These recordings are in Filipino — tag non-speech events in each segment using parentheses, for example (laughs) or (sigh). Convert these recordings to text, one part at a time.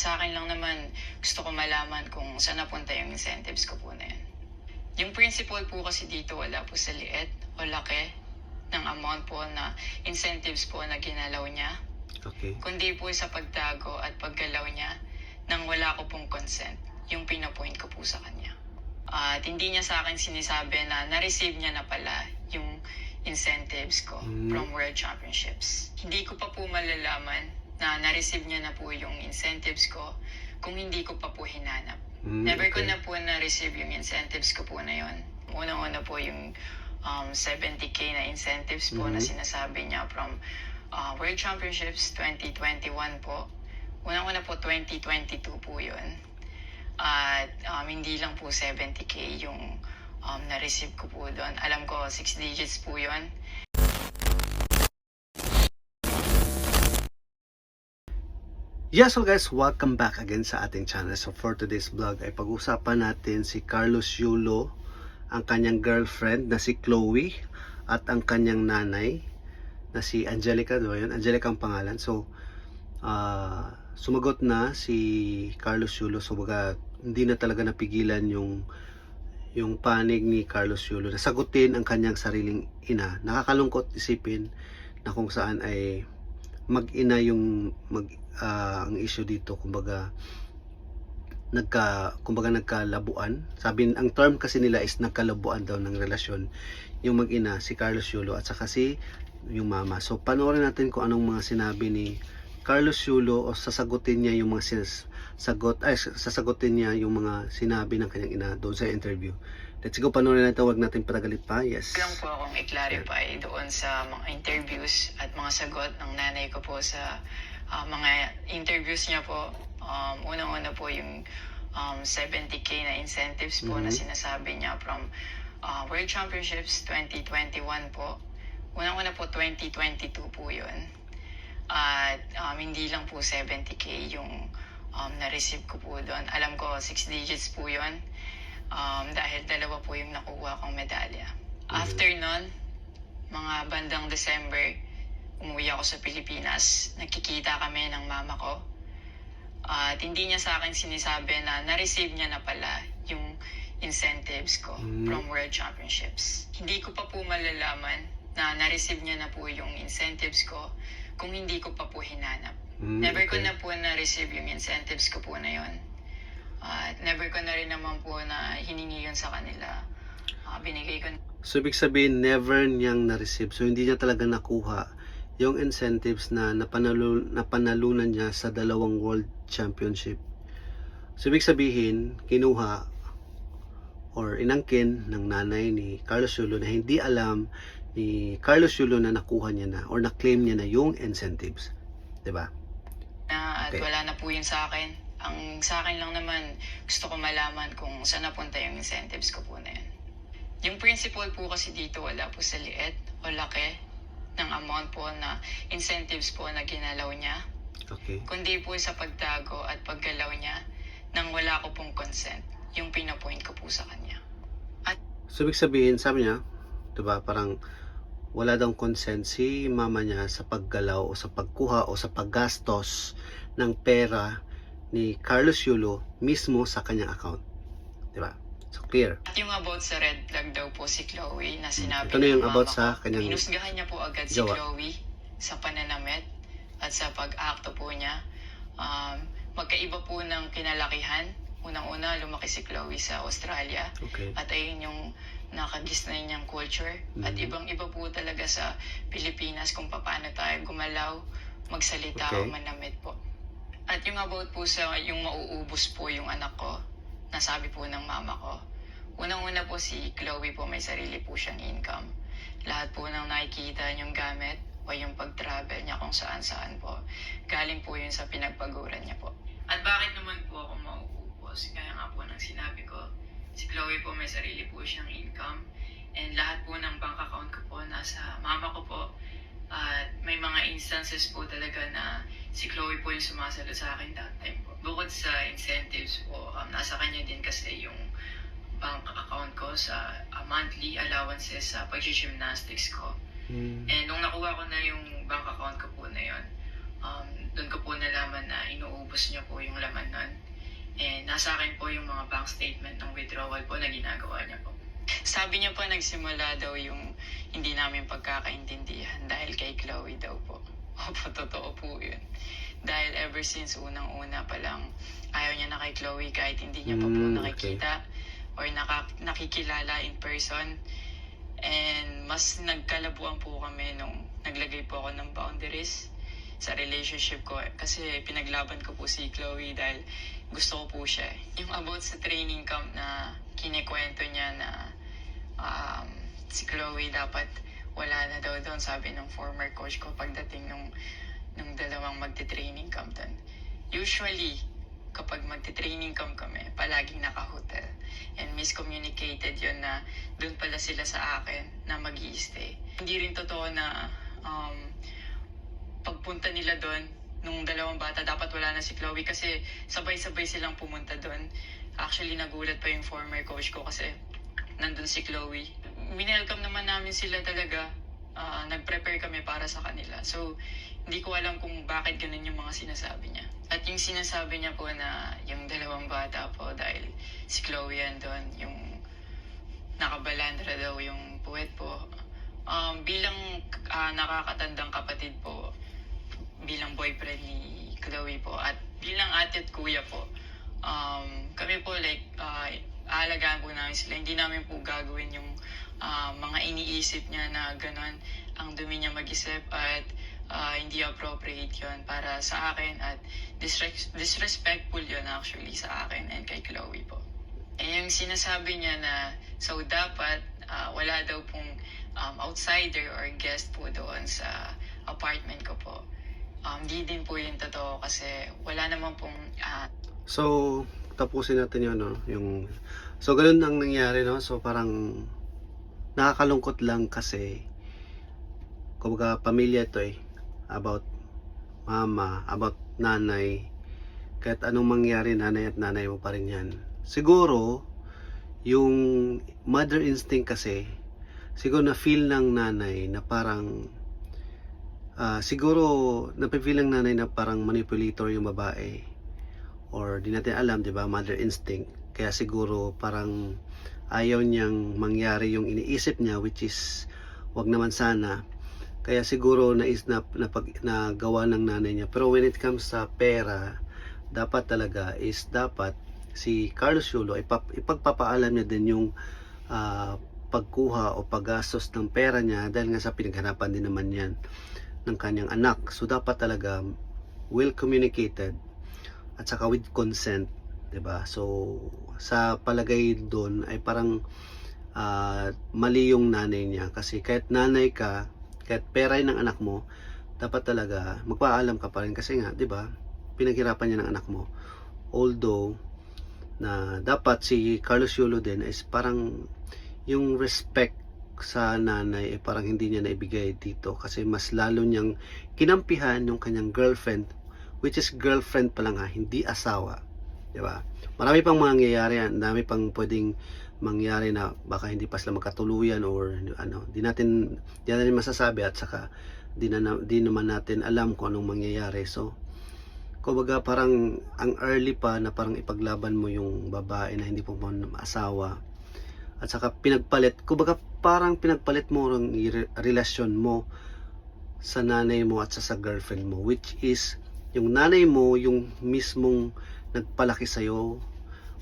sa akin lang naman, gusto ko malaman kung saan napunta yung incentives ko po na yun. Yung principal po kasi dito wala po sa liit o laki ng amount po na incentives po na ginalaw niya, Okay. kundi po sa pagtago at paggalaw niya nang wala ko pong consent, yung pinapoint ko po sa kanya. At hindi niya sa akin sinisabi na na-receive niya na pala yung incentives ko Mm. from World Championships. Hindi ko pa po malalaman na na-receive niya na po yung incentives ko kung hindi ko pa po hinanap. Mm, Never ko okay. na po na-receive yung incentives ko po na yun. Unang-una po yung um, 70k na incentives po na Mhm. sinasabi niya from uh, World Championships 2021 po. Unang-una po 2022 po yun. At um, hindi lang po 70k yung um, na-receive ko po doon. Alam ko 6 digits po yun. Yeah, so guys, welcome back again sa ating channel. So for today's vlog ay pag-usapan natin si Carlos Yulo, ang kanyang girlfriend na si Chloe at ang kanyang nanay na si Angelica, di ba yun? Angelica ang pangalan. So, ah, sumagot na si Carlos Yulo. So, baga, hindi na talaga napigilan yung yung panig ni Carlos Yulo na sagutin ang kanyang sariling ina. Nakakalungkot isipin na kung saan ay mag-ina yung mag ah, ang issue dito kumbaga nagka kumbaga nagkalabuan. Sabi ang term kasi nila is nagkalabuan daw ng relasyon yung mag-ina si Carlos Yulo at saka si yung mama. So panoorin natin kung anong mga sinabi ni Carlos Yulo o sasagutin niya yung mga sagot ay sasagutin niya yung mga sinabi ng kanyang ina doon sa interview. Let's go panoorin natin wag natin patagalit pa. Yes. lang po akong i-clarify doon sa mga interviews at mga sagot ng nanay ko po sa ah, mga interviews niya po. Um, Unang-una po yung um, 70k na incentives po na Mhm. sinasabi niya from ah, World Championships 2021 po. Unang-una po 2022 po yun. At um, hindi lang po 70k yung um, na-receive ko po doon. Alam ko 6 digits po yun. Um, dahil dalawa po yung nakuha kong medalya. After nun, mga bandang December, umuwi ako sa Pilipinas. Nakikita kami ng mama ko. At hindi niya sa akin sinisabi na na-receive niya na pala yung incentives ko Mm. from World Championships. Hindi ko pa po malalaman na na-receive niya na po yung incentives ko kung hindi ko pa po hinanap. Mm, Never ko okay. na po na-receive yung incentives ko po na yon. At never ko na rin naman po na hiningi yun sa kanila. Ah, binigay ko So, ibig sabihin, never niyang na-receive. So, hindi niya talaga nakuha yung incentives na napanalo, napanalunan niya sa dalawang World Championship. So, ibig sabihin, kinuha or inangkin ng nanay ni Carlos Yulo na hindi alam ni Carlos Yulo na nakuha niya na or na-claim niya na yung incentives. ba? na at Okay. wala na po yun sa akin. Ang sa akin lang naman, gusto ko malaman kung saan napunta yung incentives ko po na yun. Yung principal po kasi dito wala po sa liit o laki ng amount po na incentives po na ginalaw niya, Okay. kundi po sa pagtago at paggalaw niya nang wala ko pong consent, yung pinapoint ko po sa kanya. So, ibig sabihin, sabi niya, 'di ba, parang wala daw consent si mama niya sa paggalaw o sa pagkuha o sa paggastos ng pera ni Carlos Yulo mismo sa kanyang account. 'Di ba? So, clear. At yung about sa red flag daw po si Chloe na sinabi Ito na yung ng about mama sa ko, kanyang Hinusgahan niya po agad si jowa. Chloe sa pananamit at sa pag-acto po niya. Um, magkaiba po ng kinalakihan. Unang-una, lumaki si Chloe sa Australia. Okay. At ayun yung nakagisnay niyang culture. At Mhm. ibang-iba po talaga sa Pilipinas kung paano tayo gumalaw, magsalita o Okay. manamit po. At yung about po sa yung mauubos po yung anak ko, nasabi po ng mama ko. Unang-una po si Chloe po may sarili po siyang income. Lahat po ng nakikita niyong gamit o yung pag-travel niya kung saan-saan po. Galing po yun sa pinagpaguran niya po. At bakit naman po ako mauubos? Kaya nga po nang sinabi ko, si Chloe po may sarili po siyang income. And lahat po ng bank account ko po nasa mama ko po. At may mga instances po talaga na si Chloe po yung sumasalo sa akin that time po. Bukod sa incentives po, um, nasa kanya din kasi yung bank account ko sa uh, monthly allowances sa pag-gymnastics ko. Mm. And nung nakuha ko na yung bank account ko po na yun, um, doon ko po nalaman na inuubos niya po yung laman nun. And nasa akin po yung mga bank statement ng withdrawal po na ginagawa niya po. Sabi niya po nagsimula daw yung hindi namin pagkakaintindihan dahil kay Chloe daw po. (laughs) Opo, totoo po yun. Dahil ever since unang-una pa lang, ayaw niya na kay Chloe kahit hindi niya pa po Mm, okay. nakikita or naka, nakikilala in person. And mas nagkalabuan po kami nung naglagay po ako ng boundaries sa relationship ko. Kasi pinaglaban ko po si Chloe dahil gusto ko po siya. Yung about sa training camp na kinikwento niya na um, si Chloe dapat wala na daw doon, sabi ng former coach ko pagdating nung, nung dalawang magte-training camp doon. Usually, kapag magte-training camp kami, palaging naka-hotel. And miscommunicated yun na doon pala sila sa akin na mag stay Hindi rin totoo na um, pagpunta nila doon, nung dalawang bata, dapat wala na si Chloe kasi sabay-sabay silang pumunta doon. Actually, nagulat pa yung former coach ko kasi nandun si Chloe. Minelcome naman namin sila talaga. Ah, nag-prepare kami para sa kanila. So, hindi ko alam kung bakit ganun yung mga sinasabi niya. At yung sinasabi niya po na yung dalawang bata po dahil si Chloe yan doon, yung nakabalandra daw yung puwet po. Um, bilang ah, nakakatandang kapatid po, bilang boyfriend ni Chloe po, at bilang ate at kuya po, um, kami po like, uh, aalagaan po namin sila. Hindi namin po gagawin yung ah, mga iniisip niya na gano'n ang dumi niya mag-isip at ah, hindi appropriate yon para sa akin at disres- disrespectful yon actually sa akin and kay Chloe po. Eh, yung sinasabi niya na so dapat ah, wala daw pong um, outsider or guest po doon sa apartment ko po. Um, di din po yung totoo kasi wala naman pong ah, So, tapusin natin yun, no? Yung, so, ganun ang nangyari, no? So, parang nakakalungkot lang kasi kumbaga pamilya ito eh about mama, about nanay kahit anong mangyari nanay at nanay mo pa rin yan siguro yung mother instinct kasi siguro na feel ng nanay na parang ah, siguro napifeel ng nanay na parang manipulator yung babae or di natin alam, di ba, mother instinct. Kaya siguro parang ayaw niyang mangyari yung iniisip niya which is wag naman sana. Kaya siguro nais na, na, pag, na gawa ng nanay niya. Pero when it comes sa pera, dapat talaga is dapat si Carlos Yulo ipap, ipagpapaalam niya din yung ah, pagkuha o paggastos ng pera niya dahil nga sa pinaghanapan din naman yan ng kanyang anak. So dapat talaga well communicated at saka with consent, 'di ba? So sa palagay doon ay parang ah, mali yung nanay niya kasi kahit nanay ka, kahit pera ng anak mo, dapat talaga magpaalam ka pa rin kasi nga, 'di ba? Pinaghirapan niya ng anak mo. Although na dapat si Carlos Yulo din is parang yung respect sa nanay eh parang hindi niya naibigay dito kasi mas lalo niyang kinampihan yung kanyang girlfriend which is girlfriend pa lang ha, hindi asawa. 'Di ba? Marami pang mangyayari, ang dami pang pwedeng mangyari na baka hindi pa sila magkatuluyan or ano, di natin di natin masasabi at saka di, na, di naman natin alam kung anong mangyayari. So, kumbaga parang ang early pa na parang ipaglaban mo yung babae na hindi po mo asawa at saka pinagpalit, kumbaga parang pinagpalit mo ang relasyon mo sa nanay mo at sa, sa girlfriend mo which is yung nanay mo yung mismong nagpalaki sa iyo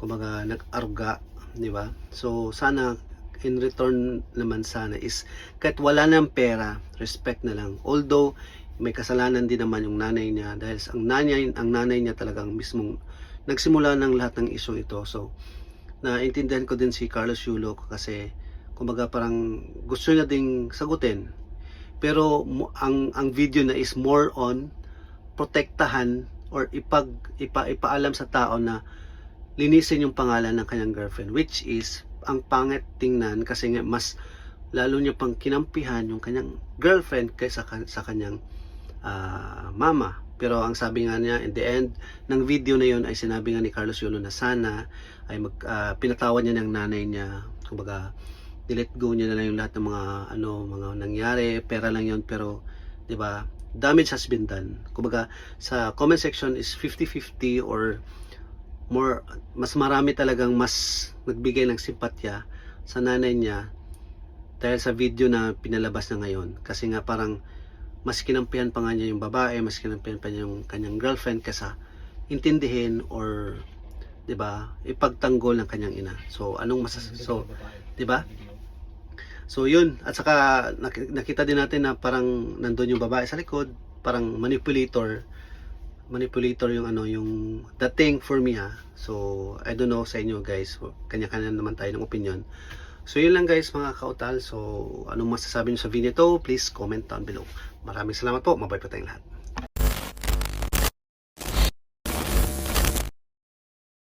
kumbaga nag-aruga di ba? So sana in return naman sana is kahit wala ng pera respect na lang. Although may kasalanan din naman yung nanay niya dahil ang nanay ang nanay niya talagang mismong nagsimula ng lahat ng issue ito. So naintindihan ko din si Carlos Yulo kasi kumbaga parang gusto niya ding sagutin. Pero ang ang video na is more on protektahan or ipag ipa, ipaalam sa tao na linisin yung pangalan ng kanyang girlfriend which is ang pangit tingnan kasi nga mas lalo niya pang kinampihan yung kanyang girlfriend kaysa sa kanyang ah, mama. Pero ang sabi nga niya in the end ng video na yun ay sinabi nga ni Carlos Yulo na sana ay mag ah, pinatawad niya ng nanay niya. Kumbaga nilet go niya na lang yung lahat ng mga ano mga nangyari. Pera lang yun pero 'di ba damage has been done. Kumbaga, sa comment section is 50-50 or more, mas marami talagang mas nagbigay ng simpatya sa nanay niya dahil sa video na pinalabas na ngayon. Kasi nga parang mas kinampihan pa nga niya yung babae, mas kinampihan pa niya yung kanyang girlfriend kesa intindihin or 'di ba ipagtanggol ng kanyang ina. So anong masas so 'di ba? So yun at saka nak- nakita din natin na parang nandun yung babae sa likod, parang manipulator manipulator yung ano yung the thing for me ha. So I don't know sa inyo guys, kanya-kanya naman tayo ng opinion. So yun lang guys mga kautal. So anong masasabi niyo sa video to? Please comment down below. Maraming salamat po. Mabay po tayong lahat.